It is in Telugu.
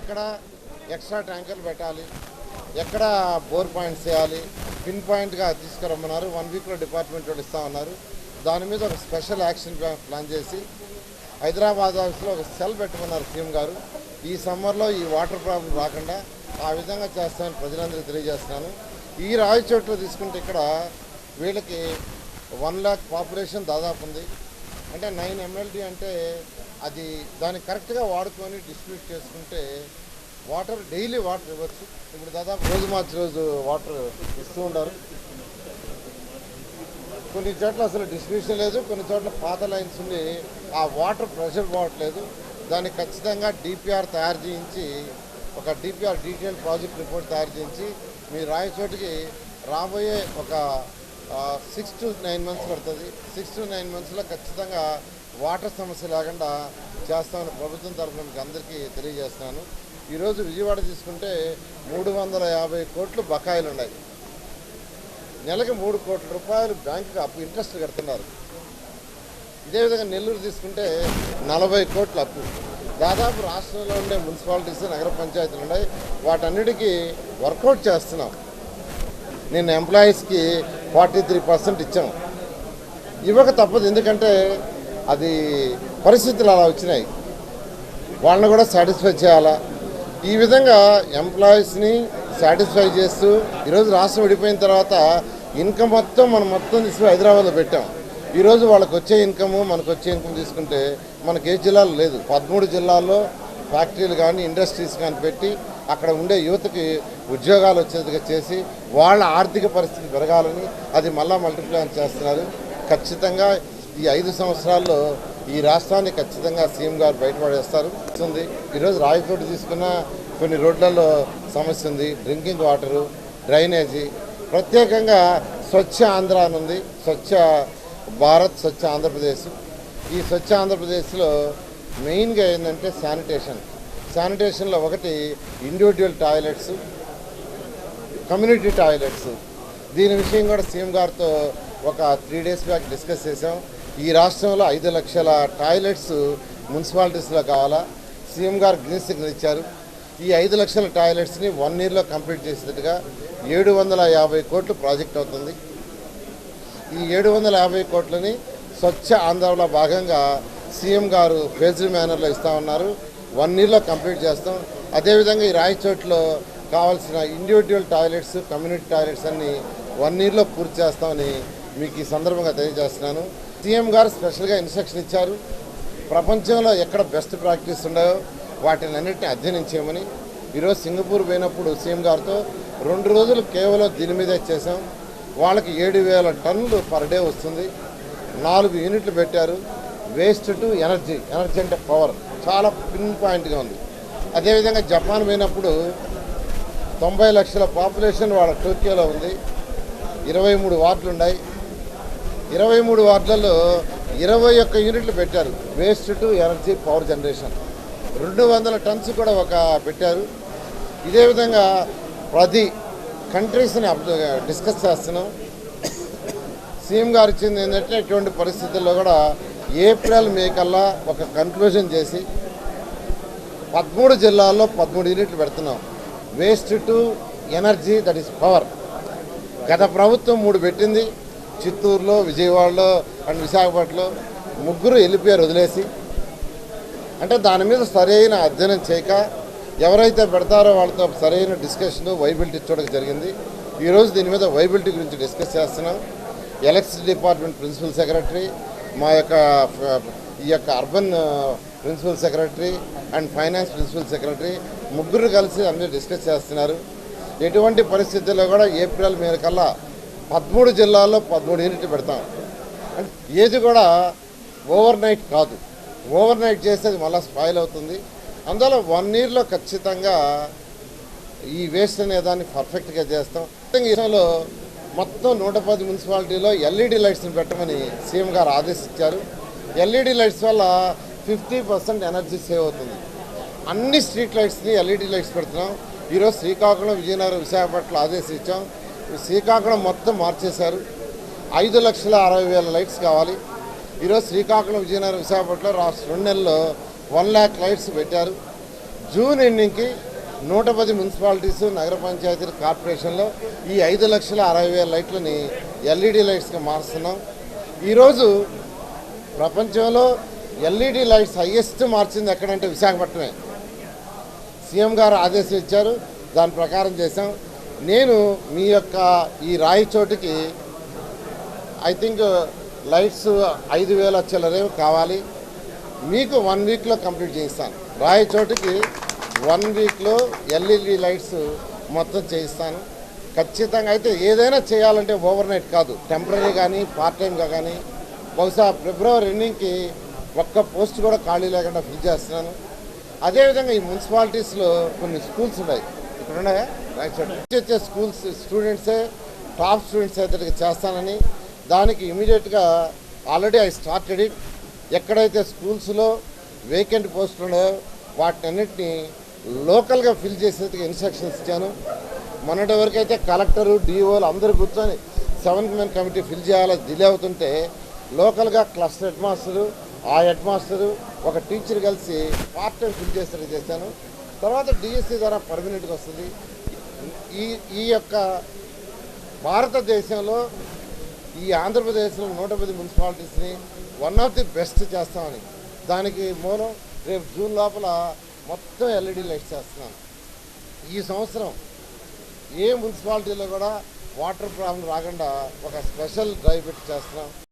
ఎక్కడ ఎక్స్ట్రా ట్యాంకర్లు పెట్టాలి ఎక్కడ బోర్ పాయింట్స్ చేయాలి పిన్ పాయింట్గా తీసుకురమ్మన్నారు వన్ వీక్లో డిపార్ట్మెంట్ వాళ్ళు ఇస్తామన్నారు. దాని మీద ఒక స్పెషల్ యాక్షన్ ప్లాన్ ప్లాన్ చేసి హైదరాబాద్ ఆఫీస్లో ఒక సెల్ పెట్టమన్నారు సీఎం గారు. ఈ సమ్మర్లో ఈ వాటర్ ప్రాబ్లం రాకుండా ఆ విధంగా చేస్తామని ప్రజలందరికీ తెలియజేస్తున్నాను. ఈ రాయచోట్లో తీసుకుంటే ఇక్కడ వీళ్ళకి వన్ ల్యాక్ పాపులేషన్ దాదాపు ఉంది. అంటే నైన్ ఎంఎల్టీ అంటే అది దాన్ని కరెక్ట్గా వాడుకొని డిస్ట్రిబ్యూట్ చేసుకుంటే వాటర్ డైలీ వాటర్ ఇవ్వచ్చు. ఇప్పుడు దాదాపు రోజు మార్చి రోజు వాటర్ ఇస్తూ ఉండరు కొన్ని చోట్ల అసలు డిస్ట్రిబ్యూషన్ లేదు కొన్ని చోట్ల పాత లైన్స్ ఉండి ఆ వాటర్ ప్రెషర్ పోవట్లేదు. దాన్ని ఖచ్చితంగా డిపిఆర్ తయారు చేయించి ఒక డిపిఆర్ డీటెయిల్ ప్రాజెక్ట్ రిపోర్ట్ తయారు చేయించి మీ రాయచోటికి రాబోయే ఒక సిక్స్ టు నైన్ మంత్స్ పడుతుంది. సిక్స్ టు నైన్ మంత్స్లో ఖచ్చితంగా వాటర్ సమస్య లేకుండా చేస్తామని ప్రభుత్వం తరఫున మీకు అందరికీ తెలియజేస్తున్నాను. ఈరోజు విజయవాడ తీసుకుంటే మూడు వందల యాభై కోట్లు బకాయిలు ఉన్నాయి. నెలకి మూడు కోట్ల రూపాయలు బ్యాంకుకి అప్పు ఇంట్రెస్ట్ కడుతున్నారు. ఇదేవిధంగా నెల్లూరు తీసుకుంటే నలభై కోట్ల అప్పు. దాదాపు రాష్ట్రంలో ఉండే మున్సిపాలిటీస్ నగర పంచాయతీలు ఉన్నాయి. వాటన్నిటికీ వర్కౌట్ చేస్తున్నాం. నేను ఎంప్లాయీస్కి ఫార్టీ త్రీ పర్సెంట్ ఇచ్చాం. ఇవ్వక తప్పదు ఎందుకంటే అది పరిస్థితులు అలా వచ్చినాయి. వాళ్ళని కూడా సాటిస్ఫై చేయాలా? ఈ విధంగా ఎంప్లాయీస్ని సాటిస్ఫై చేస్తూ ఈరోజు రాష్ట్రం విడిపోయిన తర్వాత ఇన్కమ్ మొత్తం మనం మొత్తం తీసుకుని హైదరాబాద్లో పెట్టాం. ఈరోజు వాళ్ళకి వచ్చే ఇన్కమ్ మనకు వచ్చే ఇన్కమ్ తీసుకుంటే మనకి ఏ జిల్లాలో లేదు. పదమూడు జిల్లాల్లో ఫ్యాక్టరీలు కానీ ఇండస్ట్రీస్ కానీ పెట్టి అక్కడ ఉండే యువతకి ఉద్యోగాలు వచ్చేదిగా చేసి వాళ్ళ ఆర్థిక పరిస్థితి పెరగాలని అది మళ్ళా మల్టిప్లై చేస్తున్నారు. ఖచ్చితంగా ఈ ఐదు సంవత్సరాల్లో ఈ రాష్ట్రాన్ని ఖచ్చితంగా సీఎం గారు బయటపడేస్తారు. ఉంది. ఈరోజు రాయచోటు తీసుకున్న కొన్ని రోడ్లలో సమస్య ఉంది. డ్రింకింగ్ వాటరు డ్రైనేజీ ప్రత్యేకంగా స్వచ్ఛ ఆంధ్ర అని ఉంది. స్వచ్ఛ భారత్ స్వచ్ఛ ఆంధ్రప్రదేశ్. ఈ స్వచ్ఛ ఆంధ్రప్రదేశ్లో మెయిన్గా ఏంటంటే శానిటేషన్. శానిటేషన్లో ఒకటి ఇండివిజువల్ టాయిలెట్స్ కమ్యూనిటీ టాయిలెట్స్. దీని విషయం కూడా సీఎం గారితో ఒక త్రీ డేస్ బ్యాక్ డిస్కస్ చేసాం ఈ రాష్ట్రంలో ఐదు లక్షల టాయిలెట్స్ మున్సిపాలిటీస్లో కావాలా? సీఎం గారు గ్రీన్ సిగ్నల్ ఇచ్చారు. ఈ ఐదు లక్షల టాయిలెట్స్ని వన్ ఇయర్లో కంప్లీట్ చేసినట్టుగా ఏడు వందల యాభై కోట్లు ప్రాజెక్ట్ అవుతుంది. ఈ ఏడు వందల యాభై కోట్లని స్వచ్ఛ ఆంధ్రలో భాగంగా సీఎం గారు ఫేజ్డ్ మేనర్లో ఇస్తా ఉన్నారు. వన్ ఇయర్లో కంప్లీట్ చేస్తాం. అదేవిధంగా ఈ రాయచోట్లో కావాల్సిన ఇండివిజువల్ టాయిలెట్స్ కమ్యూనిటీ టాయిలెట్స్ అన్ని వన్ ఇయర్లో పూర్తి చేస్తామని మీకు ఈ సందర్భంగా తెలియజేస్తున్నాను. సీఎం గారు స్పెషల్గా ఇన్స్ట్రక్షన్ ఇచ్చారు. ప్రపంచంలో ఎక్కడ బెస్ట్ ప్రాక్టీస్ ఉన్నాయో వాటిని అన్నింటినీ అధ్యయనం చేయమని. ఈరోజు సింగపూర్ పోయినప్పుడు సీఎం గారితో రెండు రోజులు కేవలం దీని మీదే చేసాం వాళ్ళకి ఏడు వేల టన్నులు పర్ డే వస్తుంది. నాలుగు యూనిట్లు పెట్టారు. వేస్ట్ టు ఎనర్జీ ఎనర్జీ అంటే పవర్ చాలా పిన్ పాయింట్గా ఉంది. అదేవిధంగా జపాన్ పోయినప్పుడు తొంభై లక్షల పాపులేషన్ వాళ్ళ టోక్యోలో ఉంది. ఇరవై మూడు వార్డులు ఉన్నాయి ఇరవై మూడు వార్డులలో ఇరవై ఒక్క యూనిట్లు పెట్టారు. Waste to energy power generation. రెండు వందల టన్స్ కూడా ఒక పెట్టారు. ఇదే విధంగా ప్రతి కంట్రీస్ని డిస్కస్ చేస్తున్నాం. సీఎం గారు ఇచ్చింది ఏంటంటే ఇటువంటి పరిస్థితుల్లో కూడా ఏప్రిల్ మే కల్లా ఒక కన్క్లూజన్ చేసి పదమూడు జిల్లాల్లో పదమూడు యూనిట్లు పెడుతున్నాం. Waste to energy that is power గత ప్రభుత్వం మూడు పెట్టింది. చిత్తూరులో విజయవాడలో అండ్ విశాఖపట్నంలో ముగ్గురు వెళ్ళిపోయారు వదిలేసి. అంటే దాని మీద సరైన అధ్యయనం చేయక ఎవరైతే పెడతారో వాళ్ళతో సరైన డిస్కషన్ వైబిలిటీ చూడక జరిగింది. ఈరోజు దీని మీద వైబిలిటీ గురించి డిస్కస్ చేస్తున్నాం. ఎలక్ట్రిసిటీ డిపార్ట్మెంట్ ప్రిన్సిపల్ సెక్రటరీ మా యొక్క ఈ యొక్క urban principal secretary and finance principal secretary ముగ్గురు కలిసి అందరూ డిస్కస్ చేస్తున్నారు. ఎటువంటి పరిస్థితుల్లో కూడా ఏప్రిల్ మే కల్లా పదమూడు జిల్లాల్లో పదమూడు యూనిట్లు పెడతాం. ఏది కూడా ఓవర్ నైట్ కాదు. ఓవర్ నైట్ చేస్తే అది మళ్ళీ స్పాయిల్ అవుతుంది. అందువల్ల వన్ ఇయర్లో ఖచ్చితంగా ఈ వేస్ట్ అనే దాన్ని పర్ఫెక్ట్గా చేస్తాం. ఈ విషయంలో మొత్తం నూట పది మున్సిపాలిటీలో ఎల్ఈడి లైట్స్ని పెట్టమని సీఎం గారు ఆదేశించారు. ఎల్ఈడి లైట్స్ వల్ల ఫిఫ్టీ పర్సెంట్ ఎనర్జీ సేవ్ అవుతుంది. అన్ని స్ట్రీట్ లైట్స్ని ఎల్ఈడి లైట్స్ పెడుతున్నాం. ఈరోజు శ్రీకాకుళం విజయనగరం విశాఖపట్నం ఆదేశించాం. శ్రీకాకుళం మొత్తం మార్చేశారు. ఐదు లక్షల అరవై వేల లైట్స్ కావాలి. ఈరోజు శ్రీకాకుళం విజయనగరం విశాఖపట్నంలో రాష్ట్ర రెండు నెలల్లో వన్ ల్యాక్ లైట్స్ పెట్టారు. జూన్ ఎండింగ్కి నూట పది మున్సిపాలిటీస్ నగర పంచాయతీల కార్పొరేషన్లో ఈ ఐదు లక్షల అరవై వేల లైట్లని ఎల్ఈడి లైట్స్గా మారుస్తున్నాం. ఈరోజు ప్రపంచంలో ఎల్ఈడి లైట్స్ హయ్యెస్ట్ మార్చింది ఎక్కడంటే విశాఖపట్నమే. సీఎం గారు ఆదేశం ఇచ్చారు దాని ప్రకారం చేశాం. నేను మీ యొక్క ఈ రాయి చోటుకి ఐ థింక్ లైట్స్ ఐదు వేల చిల్లరేవి కావాలి. మీకు వన్ వీక్లో కంప్లీట్ చేయిస్తాను. రాయి చోటుకి వన్ వీక్లో ఎల్ఈడి లైట్స్ మొత్తం చేయిస్తాను. ఖచ్చితంగా అయితే ఏదైనా చేయాలంటే ఓవర్ నైట్ కాదు. టెంపరీ కానీ పార్ట్ టైంగా కానీ బహుశా ఫిబ్రవరి ఎండింగ్కి ఒక్క పోస్ట్ కూడా ఖాళీ లేకుండా ఫిల్ చేస్తున్నాను. అదేవిధంగా ఈ మున్సిపాలిటీస్లో కొన్ని స్కూల్స్ ఉన్నాయి. ఇక్కడ ఉన్నాయా? వచ్చే స్కూల్స్ స్టూడెంట్సే టాప్ స్టూడెంట్స్ అయితే చేస్తానని. దానికి ఇమీడియట్గా ఆల్రెడీ ఐ స్టార్టెడ్ ఇట్. ఎక్కడైతే స్కూల్స్లో వేకెంట్ పోస్టులు ఉన్నాయో వాటినన్నింటినీ లోకల్గా ఫిల్ చేసేందుకు ఇన్స్ట్రక్షన్స్ ఇచ్చాను. మొన్నటి వరకు అయితే కలెక్టరు డిఓలు అందరూ కూర్చొని సెవెంత్ మెన్ కమిటీ ఫిల్ చేయాలి డిలే అవుతుంటే లోకల్గా క్లస్టర్ హెడ్ మాస్టరు ఆ హెడ్ మాస్టరు ఒక టీచర్ కలిసి పార్ట్ టైం ఫిల్ చేసేట్టు చేశాను. తర్వాత డిఎస్సి ద్వారా పర్మనెంట్గా వస్తుంది. ఈ ఈ యొక్క భారతదేశంలో ఈ ఆంధ్రప్రదేశ్లో నూట పది మున్సిపాలిటీస్ని వన్ ఆఫ్ ది బెస్ట్ చేస్తామని. దానికి మూలం రేపు జూన్ లోపల మొత్తం ఎల్ఈడి లైట్స్ చేస్తున్నాను ఈ సంవత్సరం ఏ మున్సిపాలిటీలో కూడా వాటర్ ప్రాబ్లం రాకుండా ఒక స్పెషల్ డ్రైవ్ పెట్టి చేస్తున్నాం.